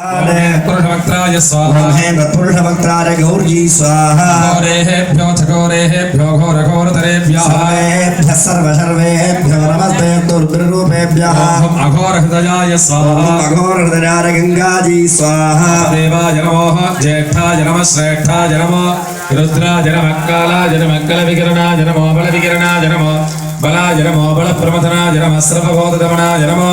पुरुषवक्त्राय स्वाहा तत्पुरुषभक्ताय गौर्जी स्वाहा घोरेभ्यो चकोरेभ्यो घोरघोरतरेभ्यः सर्वसर्वेभ्यो नमस्ते ॐ अघोरहृदयाय स्वाहा अघोरहृदयाय गङ्गाजी स्वाहा देवाय नमो ज्येष्ठाय नमः श्रेष्ठाय नमो रुद्राय नमः कालाय नमः कलविकिरणाय नमो बलविकिरणाय नमो बलाय नमो बलप्रमथनाय नमः सर्वबोधदमनाय नमो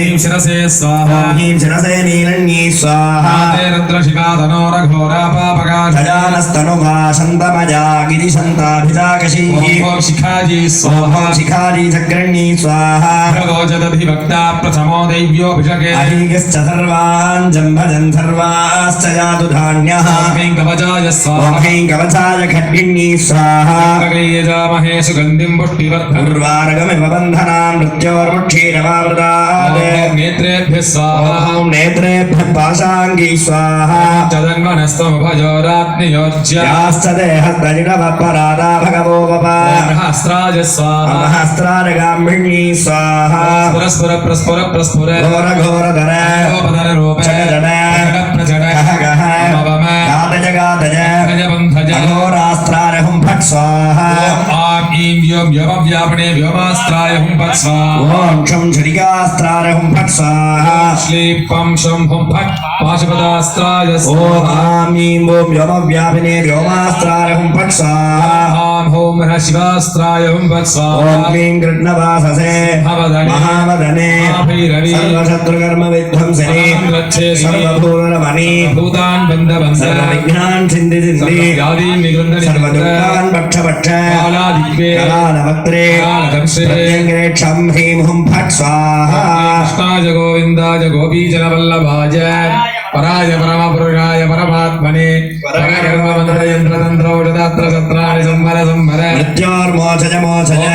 ह्रीं शिरसे स्वाहा। ह्रीं शिरसे नीलण्ये स्वाहा। रुद्रशिवाधनो रघोरापापकाशजानस्तनुगा शन्तमजा गिरिशन्ताभिजाकशीः शिखाजी स्वाहा। शिखाजी सग्रण्ये स्वाहा। भगोचदधिभक्ता प्रथमो दैव्योऽभिषगे अहीगश्च सर्वान् जम्भजन् सर्वाश्च जातु धान्यः कवचाय नेत्रेभ्यः स्वाहा। नेत्रेभ्यः पाशाङ्गी स्वाहा। चदङ्गनस्तमुभजो राज्ञयोज्यास्तदेहस्तजिनवपराराभगवोपहस्त्राज स्वाहा। हस्त्राजगाम्भिणी स्वाहा। पुरस्पुर प्रस्पुर प्रस्फुर घोर घोर धर गोपधर रूप जन प्रजन गह मवम गादज गादज गजबन्धज घोरास्त्रारहुं भक् स्वाहा ॐ ईं यों व्योमव्यापने व्योमास्त्राय हुं फट् स्वाहा ॐ क्षं झटिकास्त्राय हुं फट् स्वाहा श्लीं पं शं हुं फट् पाशपदास्त्राय ॐ आं ईं ॐ व्योमव्यापिने व्योमास्त्राय हुं फट् स्वाहा ॐ नः शिवास्त्राय हुं फट् स्वाहा ॐ ह्रीं कृष्णवाससे महावदने सर्वशत्रुकर्म विध्वंसने सर्वभूतरमणि भूतान् बन्ध కళానవగ్రే ప్రత్యంగేక్షం హ్రీం ఫట్ స్వాహాయ గోవిందాయ గోపీజనవల్లభాయ పరాయ పరమపురుషాయ పరమాత్మనే పరగర్వమంత్రయంత్రతంత్రౌషధాత్ర సత్రాణి సంభర సంభర మృత్యోర్మోచయ మోచయ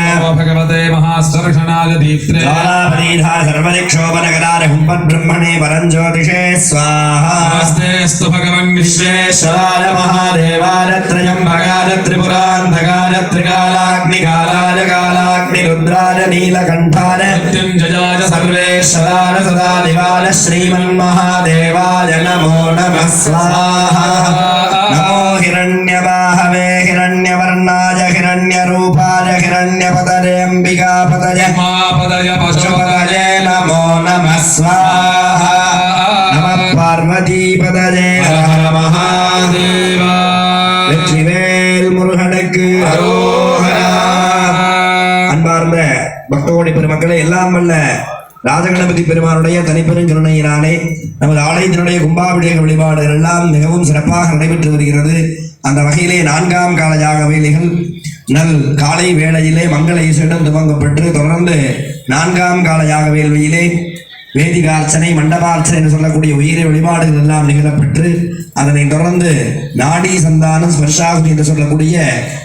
संवर मृत्योर्मोचज मोचज नमो भगवते महास्वर्षणाय दीप्त्रे ज्वालापरीधा सर्वदिक्षोपनगरार हुम्पद्ब्रह्मणे परञ्ज्योतिषे स्वाहा नमस्तेऽस्तु भगवन् विश्वेश्वराय विश्वेश्वराय महादेवाय त्र्यम्बकाय त्रिपुरान्धकाय त्रिकालाग्निकालाय कालाग्निरुद्राय नीलकण्ठाय मृत्युञ्जयाय सर्वेश्वराय सदाशिवाय श्रीमन्महादेवाय नमो नमः स्वाहा मापदय पशुपदय पशुपतये नमो नमः स्वाहा नमः पार्वतीपतये हर हर महादेव வெற்றிவேல் முருகனுக்கு அரோகரா அன்பார்ந்த பக்தோடி பெருமக்களே எல்லாம் வல்ல ராஜகணபதி பெருமானுடைய தனிப்பெருங்கருணையினாலே நமது ஆலயத்தினுடைய கும்பாபிஷேக வழிபாடுகள் எல்லாம் மிகவும் சிறப்பாக நடைபெற்று வருகிறது அந்த வகையிலே நான்காம் கால யாக வேலைகள் நல் காலை வேளையிலே மங்கள ஈசனிடம் துவங்கப்பட்டு தொடர்ந்து நான்காம் கால யாக வேள்வியிலே வேதிகார்ச்சனை மண்டபார்ச்சனை என்று சொல்லக்கூடிய உயிரை வழிபாடுகள் எல்லாம் நிகழப்பெற்று அதனைத் தொடர்ந்து நாடி சந்தானம் ஸ்பர்ஷாகுதி என்று சொல்லக்கூடிய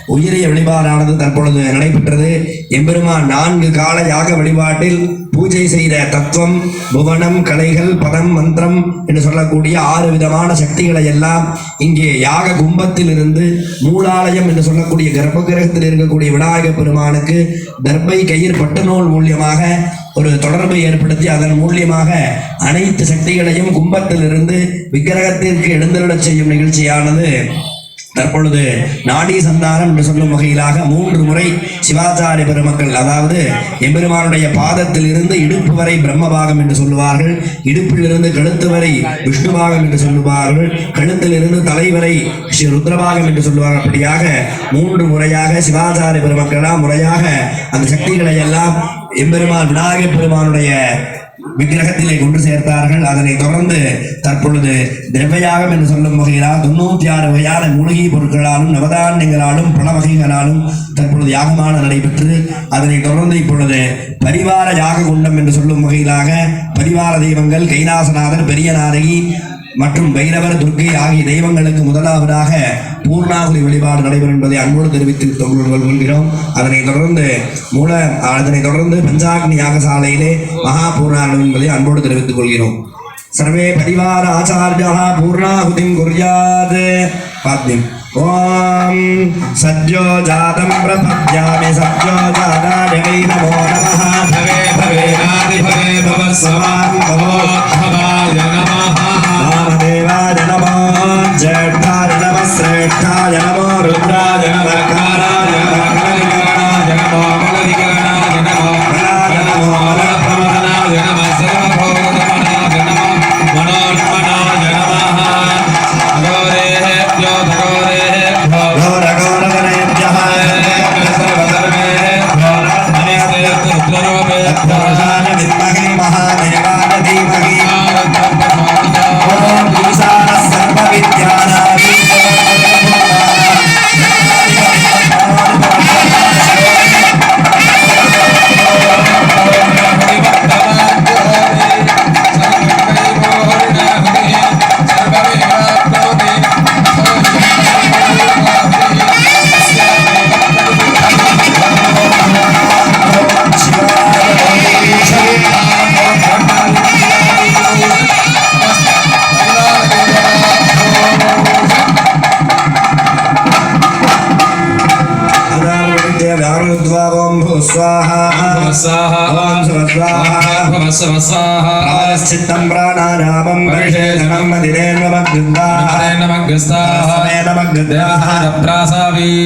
உயிரிய வழிபாடானது தற்பொழுது நடைபெற்றது. எம்பெருமான் நான்கு கால யாக வழிபாட்டில் பூஜை செய்த தத்துவம் புவனம் கலைகள் பதம் மந்திரம் என்று சொல்லக்கூடிய ஆறு விதமான சக்திகளை எல்லாம் இங்கே யாக கும்பத்தில் இருந்து மூலாலயம் என்று சொல்லக்கூடிய கர்ப்பகிரகத்தில் இருக்கக்கூடிய விநாயக பெருமானுக்கு தர்பை கயிறு பட்டு நூல் மூலியமாக ஒரு தொடர்பை ஏற்படுத்தி அதன் மூலியமாக அனைத்து சக்திகளையும் கும்பத்திலிருந்து விக்கிரகத்திற்கு எழுந்தருளச் செய்யும் நிகழ்ச்சியானது தற்பொழுது நாடி சந்தானம் என்று சொல்லும் வகையிலாக மூன்று முறை சிவாச்சாரிய பெருமக்கள் அதாவது எம்பெருமானுடைய பாதத்தில் இருந்து இடுப்பு வரை பிரம்மபாகம் என்று சொல்லுவார்கள் இடுப்பிலிருந்து கழுத்து வரை விஷ்ணுபாகம் என்று சொல்லுவார்கள் கழுத்தில் இருந்து தலைவரை ருத்ரபாகம் என்று சொல்லுவார்கள். அப்படியாக மூன்று முறையாக சிவாச்சாரிய பெருமக்களாம் முறையாக அந்த சக்திகளை எல்லாம் எம்பெருமான் விநாயகப் பெருமானுடைய விக்கிரகத்திலே கொண்டு சேர்த்தார்கள். அதனை தொடர்ந்து தற்பொழுது திரவியாகம் என்று சொல்லும் வகையிலால் தொண்ணூத்தி ஆறு வகையான மூலிகை பொருட்களாலும் நவதானியங்களாலும் பல வகைகளாலும் தற்பொழுது யாகமான நடைபெற்று அதனை தொடர்ந்து இப்பொழுது பரிவார யாக குண்டம் என்று சொல்லும் வகையிலாக பரிவார தெய்வங்கள் கைலாசநாதர் பெரிய நாரகி மற்றும் பைரவர் துர்க்கை ஆகிய தெய்வங்களுக்கு முதலாவதாக பூர்ணாகுதி வழிபாடு நடைபெறும் என்பதை அன்போடு தெரிவித்து கொள்கிறோம். அதனைத் தொடர்ந்து மூல அதனைத் தொடர்ந்து பஞ்சாக்னி யாகசாலையிலே மகா பூர்ணாகணும் என்பதை அன்போடு தெரிவித்துக் கொள்கிறோம். சர்வே பரிவார ஆச்சாரியா பூர்ணாகுதிம் குர்யாத். பாத்தியம் ஓம் சத்யோ ஜாதம் பிரபத்யாமி சத்யோ ஜாதா வை நமோ நமஹ. பவே பவே ஆதி பவே பவ சவாம் பவோ பவாய நமஹ రుద్రాయ నమ రుద్రాయ నమ ఓం భూ స్వాహ స్వాహ ఓం స్వాహ స్వ స్వాహ ఆశ్చిత్తం ప్రాణానామం పరిషేధనం మదిరే